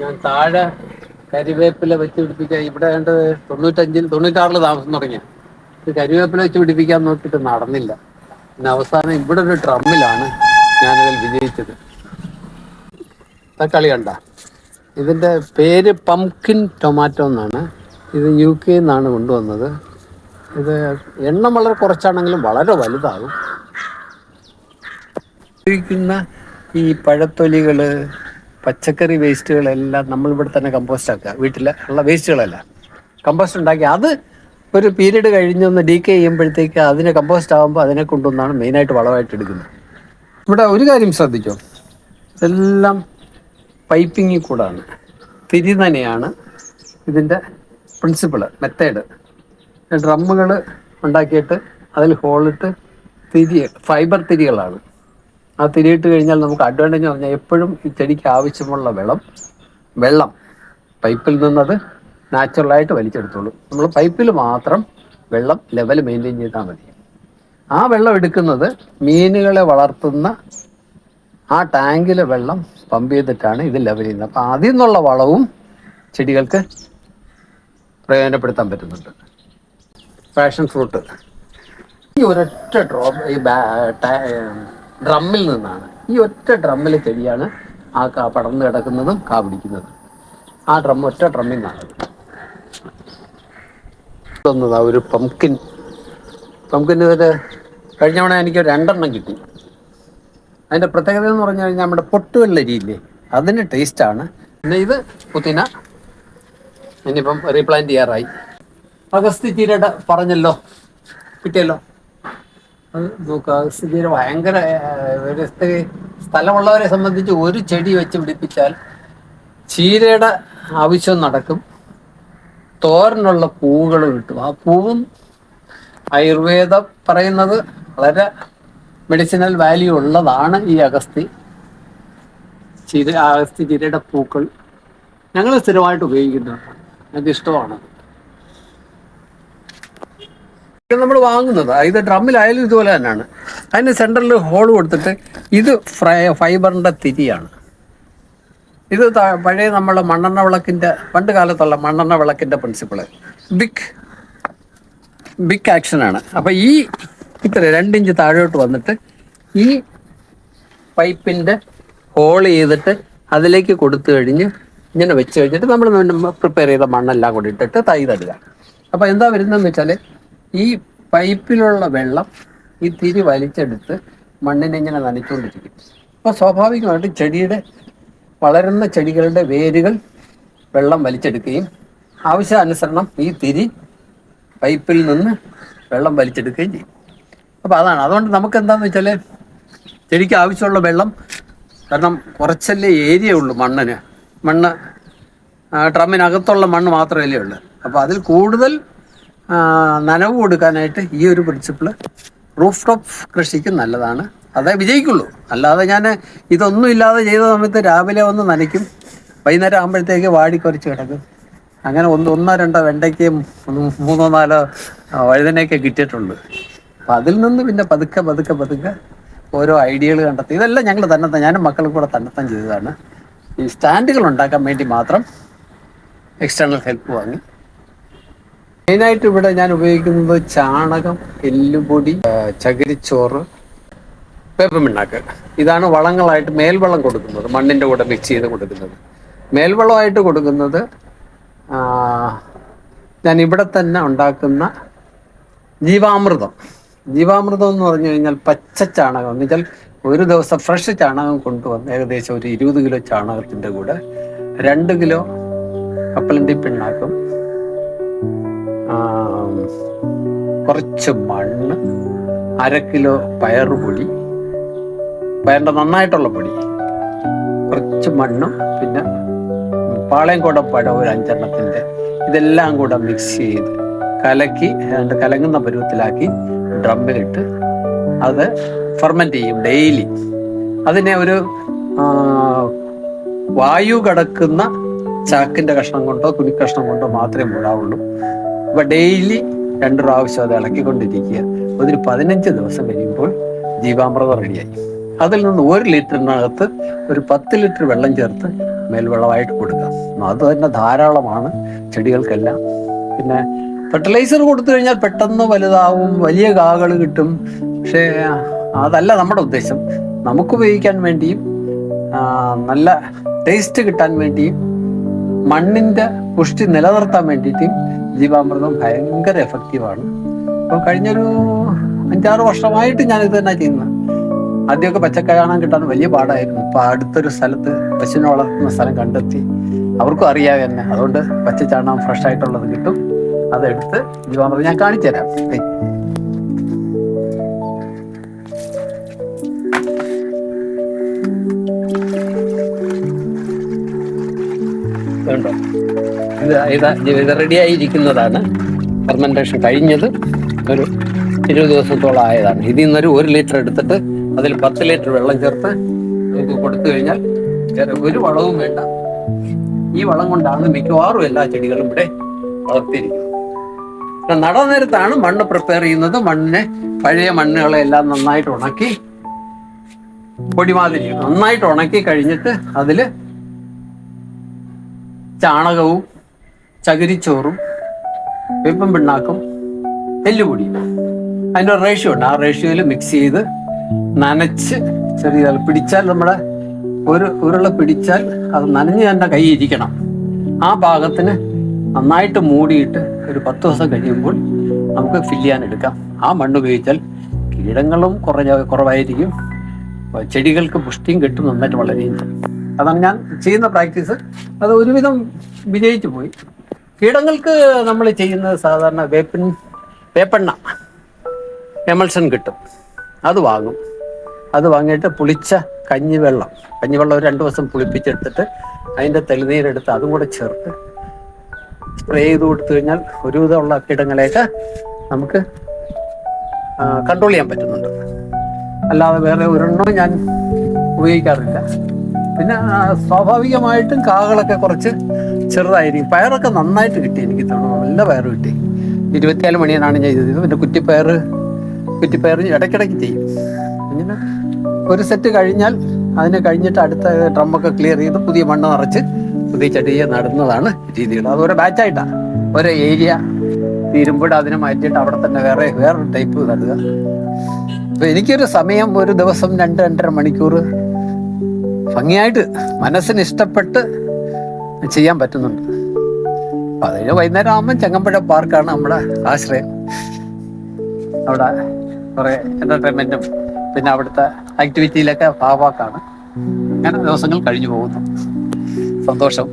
ഞാൻ താഴെ കരിവേപ്പില വെച്ച് പിടിപ്പിക്കാൻ ഇവിടെ രണ്ട് തൊണ്ണൂറ്റഞ്ചിൽ തൊണ്ണൂറ്റാറിൽ താമസം തുടങ്ങിയ. കരിവേപ്പില വെച്ച് പിടിപ്പിക്കാൻ നോക്കിയിട്ട് നടന്നില്ല. പിന്നെ അവസാനം ഇവിടെ ഒരു ഡ്രമ്മിലാണ് ഞാനതിൽ വിജയിച്ചത്. തക്കാളി കണ്ട. ഇതിന്റെ പേര് പംകിൻ ടൊമാറ്റോ എന്നാണ്. ഇത് യു കെ നിന്നാണ് കൊണ്ടുവന്നത്. ഇത് എണ്ണം വളരെ കുറച്ചാണെങ്കിലും വളരെ വലുതാകും. ഉപയോഗിക്കുന്ന ഈ പഴത്തൊലികൾ പച്ചക്കറി വേസ്റ്റുകളെല്ലാം നമ്മൾ ഇവിടെ തന്നെ കമ്പോസ്റ്റ് ആക്കുക വീട്ടിലെ ഉള്ള വേസ്റ്റുകളെല്ലാം. കമ്പോസ്റ്റ് ഉണ്ടാക്കി അത് ഒരു പീരീഡ് കഴിഞ്ഞൊന്ന് ഡീക്കെ ചെയ്യുമ്പോഴത്തേക്ക് അതിനെ കമ്പോസ്റ്റ് ആകുമ്പോൾ അതിനെ കൊണ്ടുവന്നാണ് മെയിനായിട്ട് വളമായിട്ട് എടുക്കുന്നത്. ഇവിടെ ഒരു കാര്യം ശ്രദ്ധിക്കും ഇതെല്ലാം പൈപ്പിങ്ങിൽ കൂടാണ്. തിരി തന്നെയാണ് ഇതിന്റെ പ്രിൻസിപ്പിൾ മെത്തേഡ്. ഡ്രമ്മുകൾ ഉണ്ടാക്കിയിട്ട് അതിൽ ഹോളിട്ട് തിരി ഫൈബർ തിരികളാണ്. ആ തിരിയിട്ട് കഴിഞ്ഞാൽ നമുക്ക് അഡ്വാന്റേജ് പറഞ്ഞാൽ എപ്പോഴും ഈ ചെടിക്ക് ആവശ്യമുള്ള വെള്ളം വെള്ളം പൈപ്പിൽ നിന്നത് നാച്ചുറലായിട്ട് വലിച്ചെടുത്തോളൂ. നമ്മൾ പൈപ്പിൽ മാത്രം വെള്ളം ലെവൽ മെയിന്റെയിൻ ചെയ്താൽ മതി. ആ വെള്ളം എടുക്കുന്നത് മീനുകളെ വളർത്തുന്ന ആ ടാങ്കിലെ വെള്ളം പമ്പ് ചെയ്തിട്ടാണ് ഇത് ലെവൽ ചെയ്യുന്നത്. അപ്പോൾ അതിൽ നിന്നുള്ള വളവും ചെടികൾക്ക് പ്രയോജനപ്പെടുത്താൻ പറ്റുന്നുണ്ട്. ഫാഷൻ ഫ്രൂട്ട് ഈ ഒരൊറ്റ ഡ്രോപ്പ് ഈ ഡ്രമ്മിൽ നിന്നാണ്. ഈ ഒറ്റ ഡ്രമ്മിൽ ചെടിയാണ് ആ കാ പടർന്ന് കിടക്കുന്നതും കാ പിടിക്കുന്നതും. ആ ഡ്രം ഒറ്റ ഡ്രമ്മിൽ നിന്നാണ്. ഒരു പംകിൻ പംകിൻ ഒരു കഴിഞ്ഞ തവണ എനിക്ക് രണ്ടെണ്ണം കിട്ടി. അതിന്റെ പ്രത്യേകത എന്ന് പറഞ്ഞു കഴിഞ്ഞാൽ നമ്മുടെ പൊട്ടുവെള്ളരിയില്ലേ അതിന് ടേസ്റ്റാണ് പിന്നെ ഇത് പുതിന. ഇനിയിപ്പം റീപ്ലാന്റ് ചെയ്യാറായി. അഗസ്തി ചീരയുടെ പറഞ്ഞല്ലോ കിട്ടിയല്ലോ. അഗസ്തി ഭയങ്കര ഒരു സ്ഥ- സ്ഥലമുള്ളവരെ സംബന്ധിച്ച് ഒരു ചെടി വെച്ച് പിടിപ്പിച്ചാൽ ചീരയുടെ ആവശ്യം നടക്കും. തോരനുള്ള പൂവുകൾ കിട്ടും. ആ പൂവും ആയുർവേദം പറയുന്നത് വളരെ മെഡിസിനൽ വാല്യൂ ഉള്ളതാണ് ഈ അഗസ്തി. ചീര അഗസ്തി ചീരയുടെ പൂക്കൾ ഞങ്ങൾ സ്ഥിരമായിട്ട് ഉപയോഗിക്കുന്നുണ്ട്. ഞങ്ങൾക്ക് ഇഷ്ടമാണ് നമ്മൾ വാങ്ങുന്നത്. ഇത് ഡ്രമ്മിലായാലും ഇതുപോലെ തന്നെയാണ്. അതിന് സെന്ററിൽ ഹോൾ കൊടുത്തിട്ട് ഇത് ഫ്രൈ ഫൈബറിന്റെ തിരിയാണ്. ഇത് പഴയ നമ്മളെ മണ്ണെണ്ണ വിളക്കിന്റെ പണ്ട് കാലത്തുള്ള മണ്ണെണ്ണ വിളക്കിന്റെ പ്രിൻസിപ്പിൾ ബിഗ് ബിഗ് ആക്ഷനാണ് അപ്പോൾ ഈ ഇത്ര രണ്ടിഞ്ച് താഴോട്ട് വന്നിട്ട് ഈ പൈപ്പിന്റെ ഹോൾ ചെയ്തിട്ട് അതിലേക്ക് കൊടുത്തു കഴിഞ്ഞ് ഇങ്ങനെ വെച്ച് കഴിഞ്ഞിട്ട് നമ്മൾ പ്രിപ്പയർ ചെയ്ത മണ്ണെല്ലാം കൂടി ഇട്ടിട്ട് തൈ തടുക അപ്പോൾ എന്താ വരുന്നതെന്ന് വെച്ചാൽ ഈ പൈപ്പിലുള്ള വെള്ളം ഈ തിരി വലിച്ചെടുത്ത് മണ്ണിനെ ഇങ്ങനെ നനച്ചുകൊണ്ടിരിക്കും അപ്പോൾ സ്വാഭാവികമായിട്ടും ചെടിയുടെ വളരുന്ന ചെടികളുടെ വേരുകൾ വെള്ളം വലിച്ചെടുക്കുകയും ആവശ്യാനുസരണം ഈ തിരി പൈപ്പിൽ നിന്ന് വെള്ളം വലിച്ചെടുക്കുകയും ചെയ്യും. അപ്പോൾ അതാണ്. അതുകൊണ്ട് നമുക്ക് എന്താണെന്ന് വെച്ചാൽ ചെടിക്ക് ആവശ്യമുള്ള വെള്ളം കാരണം കുറച്ചല്ലേ ഏരിയ ഉള്ളൂ മണ്ണിന്. മണ്ണ് ഡ്രമ്മിനകത്തുള്ള മണ്ണ് മാത്രമല്ലേ ഉള്ളൂ. അപ്പോൾ അതിൽ കൂടുതൽ നനവ് കൊടുക്കാനായിട്ട് ഈ ഒരു പ്രിൻസിപ്പിൾ റൂഫ് ടോപ്പ് കൃഷിക്ക് നല്ലതാണ്. അതേ വിജയിക്കുള്ളൂ. അല്ലാതെ ഞാൻ ഇതൊന്നും ഇല്ലാതെ ചെയ്ത സമയത്ത് രാവിലെ വന്ന് നനയ്ക്കും. വൈകുന്നേരം ആകുമ്പോഴത്തേക്ക് വാടിക്കുറച്ച് കിടക്കും. അങ്ങനെ ഒന്ന് ഒന്നോ രണ്ടോ വെണ്ടയ്ക്കും മൂന്നോ നാലോ വഴുതനയൊക്കെ കിട്ടിയിട്ടുണ്ട്. അപ്പം അതിൽ നിന്ന് പിന്നെ പതുക്കെ പതുക്കെ പതുക്കെ ഓരോ ഐഡിയകൾ കണ്ടെത്തി. ഇതെല്ലാം ഞങ്ങൾ തന്നെത്താൻ ഞാനും മക്കളും കൂടെ തന്നെത്താൻ ചെയ്തതാണ്. ഈ സ്റ്റാൻഡുകൾ ഉണ്ടാക്കാൻ വേണ്ടി മാത്രം എക്സ്റ്റേണൽ ഹെൽപ്പ് വാങ്ങി. മെയിനായിട്ട് ഇവിടെ ഞാൻ ഉപയോഗിക്കുന്നത് ചാണകം എല്ലുപൊടി ചകിരിച്ചോറ് വേപ്പമിണ്ണാക്ക് ഇതാണ് വളങ്ങളായിട്ട് മേൽവളം കൊടുക്കുന്നത് മണ്ണിന്റെ കൂടെ മിക്സ് ചെയ്ത് കൊടുക്കുന്നത്. മേൽവളമായിട്ട് കൊടുക്കുന്നത് ഞാൻ ഇവിടെ തന്നെ ഉണ്ടാക്കുന്ന ജീവാമൃതം. ജീവാമൃതം എന്ന് പറഞ്ഞു കഴിഞ്ഞാൽ പച്ച ചാണകം. എന്ന് വെച്ചാൽ ഒരു ദിവസം ഫ്രഷ് ചാണകം കൊണ്ടുവന്ന് ഏകദേശം ഒരു ഇരുപത് കിലോ ചാണകത്തിന്റെ കൂടെ രണ്ട് കിലോ കപ്പലണ്ടി പിണ്ണാക്കും. കുറച്ച് മണ്ണ് അര കിലോ പയറുപൊടി പയറിന്റെ നന്നായിട്ടുള്ള പൊടി കുറച്ച് മണ്ണും പിന്നെ പാളയംകോട പഴം ഒരു അഞ്ചെണ്ണത്തിന്റെ ഇതെല്ലാം കൂടെ മിക്സ് ചെയ്ത് കലക്കി അതുകൊണ്ട് കലങ്ങുന്ന പരുവത്തിലാക്കി ഡ്രമ്മിലിട്ട് അത് ഫെർമെന്റ് ചെയ്യും ഡെയിലി അതിനെ ഒരു വായു കടക്കുന്ന ചാക്കിന്റെ കഷ്ണം കൊണ്ടോ തുണിക്കഷ്ണം കഷ്ണം കൊണ്ടോ മാത്രമേ മൂടാവുള്ളൂ അപ്പം ഡെയിലി രണ്ട് പ്രാവശ്യം അത് ഇളക്കിക്കൊണ്ടിരിക്കുക. ഒരു പതിനഞ്ച് ദിവസം കഴിയുമ്പോൾ ജീവാമൃതം റെഡിയായി. അതിൽ നിന്ന് ഒരു ലിറ്ററിനകത്ത് ഒരു പത്ത് ലിറ്റർ വെള്ളം ചേർത്ത് മേൽവെള്ളമായിട്ട് കൊടുക്കാം. അത് തന്നെ ധാരാളമാണ് ചെടികൾക്കെല്ലാം. പിന്നെ ഫെർട്ടിലൈസർ കൊടുത്തു കഴിഞ്ഞാൽ പെട്ടെന്ന് വലുതാവും വലിയ കാകൾ കിട്ടും. പക്ഷേ അതല്ല നമ്മുടെ ഉദ്ദേശം. നമുക്ക് ഉപയോഗിക്കാൻ വേണ്ടിയും നല്ല ടേസ്റ്റ് കിട്ടാൻ വേണ്ടിയും മണ്ണിന്റെ പുഷ്ടി നിലനിർത്താൻ വേണ്ടിയിട്ട് ജീവാമൃതം ഭയങ്കര എഫക്റ്റീവാണ് അപ്പോൾ കഴിഞ്ഞൊരു അഞ്ചാറ് വർഷമായിട്ട് ഞാൻ ഇത് തന്നെ ചെയ്യുന്നത്. ആദ്യമൊക്കെ പച്ചക്കറിയാണാൻ കിട്ടാൻ വലിയ പാടായിരുന്നു. ഇപ്പൊ അടുത്തൊരു സ്ഥലത്ത് പശുവിനെ വളർത്തുന്ന സ്ഥലം കണ്ടെത്തി. അവർക്കും അറിയാതെ തന്നെ അതുകൊണ്ട് പച്ച ചാണകം ഫ്രഷ് ആയിട്ടുള്ളത് കിട്ടും. അതെടുത്ത് ജീവാമൃതം ഞാൻ കാണിച്ചു തരാം ഇത് ഇത് ഇത് റെഡി ആയിരിക്കുന്നതാണ്. ഫെർമെന്റേഷൻ കഴിഞ്ഞത്. ഒരു ഇരുപത് ദിവസത്തോളം ആയതാണ്. ഇതിൽ നിന്നൊരു ഒരു ലിറ്റർ എടുത്തിട്ട് അതിൽ പത്ത് ലിറ്റർ വെള്ളം ചേർത്ത് കൊടുത്തു കഴിഞ്ഞാൽ ഒരു വളവും വേണ്ട. ഈ വളം കൊണ്ടാണ് മിക്കവാറും എല്ലാ ചെടികളും ഇവിടെ വളർത്തിയിരിക്കുന്നത്. നടനേരത്താണ് നേരത്താണ് മണ്ണ് പ്രിപ്പയർ ചെയ്യുന്നത്. മണ്ണിനെ പഴയ മണ്ണുകളെ എല്ലാം നന്നായിട്ട് ഉണക്കി പൊടിമാതിരി നന്നായിട്ട് ഉണക്കി കഴിഞ്ഞിട്ട് അതിൽ ചാണകവും ചകിരിച്ചോറും വെപ്പം പിണ്ണാക്കും എല്ലുപൊടിയും. അതിന്റെ റേഷ്യോ ഉണ്ട്. ആ റേഷ്യോയിൽ മിക്സ് ചെയ്ത് നനച്ച് ചെറിയ പിടിച്ചാൽ നമ്മുടെ ഒരു ഉരുള പിടിച്ചാൽ അത് നനഞ്ഞ് തന്നെ കൈ ഇരിക്കണം. ആ ഭാഗത്തിന് നന്നായിട്ട് മൂടിയിട്ട് ഒരു പത്ത് ദിവസം കഴിയുമ്പോൾ നമുക്ക് ഫില്ല് ചെയ്യാൻ എടുക്കാം. ആ മണ്ണ് ഉപയോഗിച്ചാൽ കീടങ്ങളും കുറഞ്ഞ കുറവായിരിക്കും. ചെടികൾക്ക് പുഷ്ടിയും കിട്ടും നന്നായിട്ട് വളരെ അതാണ് ഞാൻ ചെയ്യുന്ന പ്രാക്ടീസ് അത് ഒരുവിധം വിജയിച്ചു പോയി. കീടങ്ങൾക്ക് നമ്മൾ ചെയ്യുന്നത് സാധാരണ വേപ്പിൻ വേപ്പെണ്ണ എമൽഷൻ കിട്ടും. അത് വാങ്ങും. അത് വാങ്ങിയിട്ട് പുളിച്ച കഞ്ഞിവെള്ളം. കഞ്ഞിവെള്ളം ഒരു രണ്ട് ദിവസം പുളിപ്പിച്ചെടുത്തിട്ട് അതിന്റെ തെളിനീരെടുത്ത് അതും കൂടെ ചേർത്ത് സ്പ്രേ ചെയ്ത് കൊടുത്തു കഴിഞ്ഞാൽ ഒരുവിധമുള്ള കീടങ്ങളെയൊക്കെ നമുക്ക് കൺട്രോൾ ചെയ്യാൻ പറ്റുന്നുണ്ട്. അല്ലാതെ വേറെ ഒരെണ്ണോ ഞാൻ ഉപയോഗിക്കാറില്ല. പിന്നെ സ്വാഭാവികമായിട്ടും കാകളൊക്കെ കുറച്ച് ചെറുതായിരിക്കും. പയറൊക്കെ നന്നായിട്ട് കിട്ടി എനിക്ക് തോന്നുന്നു. നല്ല പയർ കിട്ടി. ഇരുപത്തിനാല് മണിയാണ് ഞാൻ ചെയ്തത്. പിന്നെ കുറ്റിപ്പയർ കുറ്റിപ്പയർ ഇടയ്ക്കിടയ്ക്ക് ചെയ്യും. അങ്ങനെ ഒരു സെറ്റ് കഴിഞ്ഞാൽ അതിനെ കഴിഞ്ഞിട്ട് അടുത്ത ഡ്രമ്മൊക്കെ ക്ലിയർ ചെയ്ത് പുതിയ മണ്ണ് നിറച്ച് പുതിയ ചെടിയെ നടുന്നതാണ് രീതികൾ. അത് ഓരോ ബാച്ചായിട്ടാണ് ഓരോ ഏരിയ തീരുമ്പോൾ അതിനെ മാറ്റിയിട്ട് അവിടെ തന്നെ വേറെ വേറൊരു ടൈപ്പ് നടുക. അപ്പൊ എനിക്കൊരു സമയം ഒരു ദിവസം രണ്ട് രണ്ടര മണിക്കൂർ ഭംഗിയായിട്ട് മനസ്സിന് ഇഷ്ടപ്പെട്ട് ചെയ്യാൻ പറ്റുന്നുണ്ട്. അതിന് വൈകുന്നേരം ആകുമ്പോൾ ചെങ്ങമ്പുഴ പാർക്കാണ് നമ്മുടെ ആശ്രയം. അവിടെ കുറേ എന്റർടൈൻമെന്റും പിന്നെ അവിടുത്തെ ആക്ടിവിറ്റിയിലൊക്കെ ഭാവാക്കാണ് അങ്ങനെ ദിവസങ്ങൾ കഴിഞ്ഞു പോകുന്നു. സന്തോഷം.